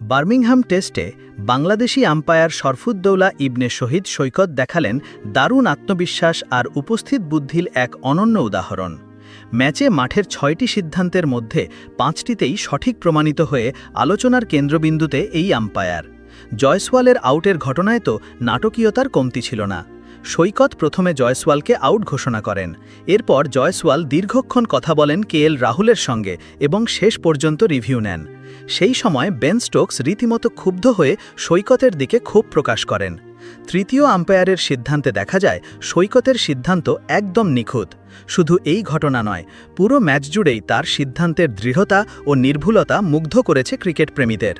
Birmingham টেস্টে Bangladeshi umpire Sharfuddoula Ibne Shahid Saikat দেখালেন দারুণ আত্মবিশ্বাস আর উপস্থিত বুদ্ধির এক অনন্য উদাহরণ। ম্যাচে মাঠের ছয়টি সিদ্ধান্তের মধ্যে পাঁচটিতেই সঠিক প্রমাণিত হয়ে আলোচনার কেন্দ্রবিন্দুতে এই আম্পায়ার। জয়সওয়ালের আউটের ঘটনায় তো নাটকীয়তার কমতি ছিল না। সৈকত প্রথমে জয়সওয়ালকে আউট ঘোষণা করেন। এরপর জয়সওয়াল দীর্ঘক্ষণ কথা বলেন কে এল রাহুলের সঙ্গে এবং শেষ পর্যন্ত রিভিউ নেন। সেই সময় বেন স্টোকস রীতিমতো ক্ষুব্ধ হয়ে সৈকতের দিকে ক্ষোভ প্রকাশ করেন। তৃতীয় আম্পায়ারের সিদ্ধান্তে দেখা যায়, সৈকতের সিদ্ধান্ত একদম নিখুঁত। শুধু এই ঘটনা নয়, পুরো ম্যাচ জুড়েই তার সিদ্ধান্তের দৃঢ়তা ও নির্ভুলতা মুগ্ধ করেছে ক্রিকেট প্রেমীদের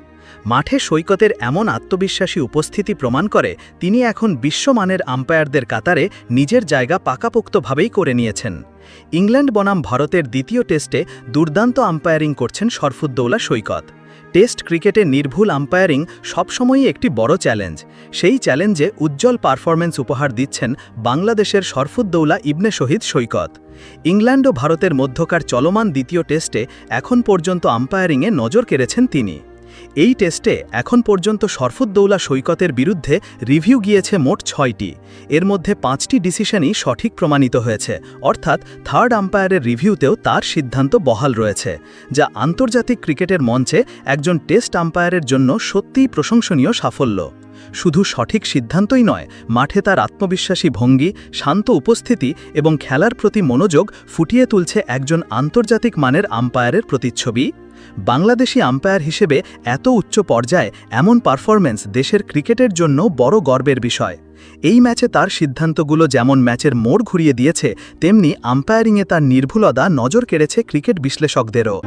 মাঠে সৈকতের এমন আত্মবিশ্বাসী উপস্থিতি প্রমাণ করে, তিনি এখন বিশ্বমানের আম্পায়ারদের কাতারে নিজের জায়গা পাকাপোক্তভাবেই করে নিয়েছেন। ইংল্যান্ড বনাম ভারতের দ্বিতীয় টেস্টে দুর্দান্ত আম্পায়ারিং করছেন শরফুদ্দৌলা সৈকত। টেস্ট ক্রিকেটে নির্ভুল আম্পায়ারিং সবসময়ই একটি বড় চ্যালেঞ্জ। সেই চ্যালেঞ্জে উজ্জ্বল পারফরম্যান্স উপহার দিচ্ছেন বাংলাদেশের শরফুদ্দৌলা ইবনে শহীদ সৈকত। ইংল্যান্ড ও ভারতের মধ্যকার চলমান দ্বিতীয় টেস্টে এখন পর্যন্ত আম্পায়ারিংয়ে নজর কেড়েছেন তিনি। এই টেস্টে এখন পর্যন্ত সরফুদ্দৌলা সৈকতের বিরুদ্ধে রিভিউ গিয়েছে মোট ছয়টি। এর মধ্যে পাঁচটি ডিসিশনই সঠিক প্রমাণিত হয়েছে। অর্থাৎ থার্ড আম্পায়ারের রিভিউতেও তার সিদ্ধান্ত বহাল রয়েছে, যা আন্তর্জাতিক ক্রিকেটের মঞ্চে একজন টেস্ট আম্পায়ারের জন্য সত্যিই প্রশংসনীয় সাফল্য। শুধু সঠিক সিদ্ধান্তই নয়, মাঠে তার আত্মবিশ্বাসী ভঙ্গি, শান্ত উপস্থিতি এবং খেলার প্রতি মনোযোগ ফুটিয়ে তুলছে একজন আন্তর্জাতিক মানের আম্পায়ারের প্রতিচ্ছবি। বাংলাদেশি আম্পায়ার হিসেবে এত উচ্চ পর্যায়ে এমন পারফরম্যান্স দেশের ক্রিকেটের জন্য বড় গর্বের বিষয়। এই ম্যাচে তার সিদ্ধান্তগুলো যেমন ম্যাচের মোড় ঘুরিয়ে দিয়েছে, তেমনি আম্পায়ারিংয়ে তার নির্ভুলতা নজর কেড়েছে ক্রিকেট বিশ্লেষকদেরও।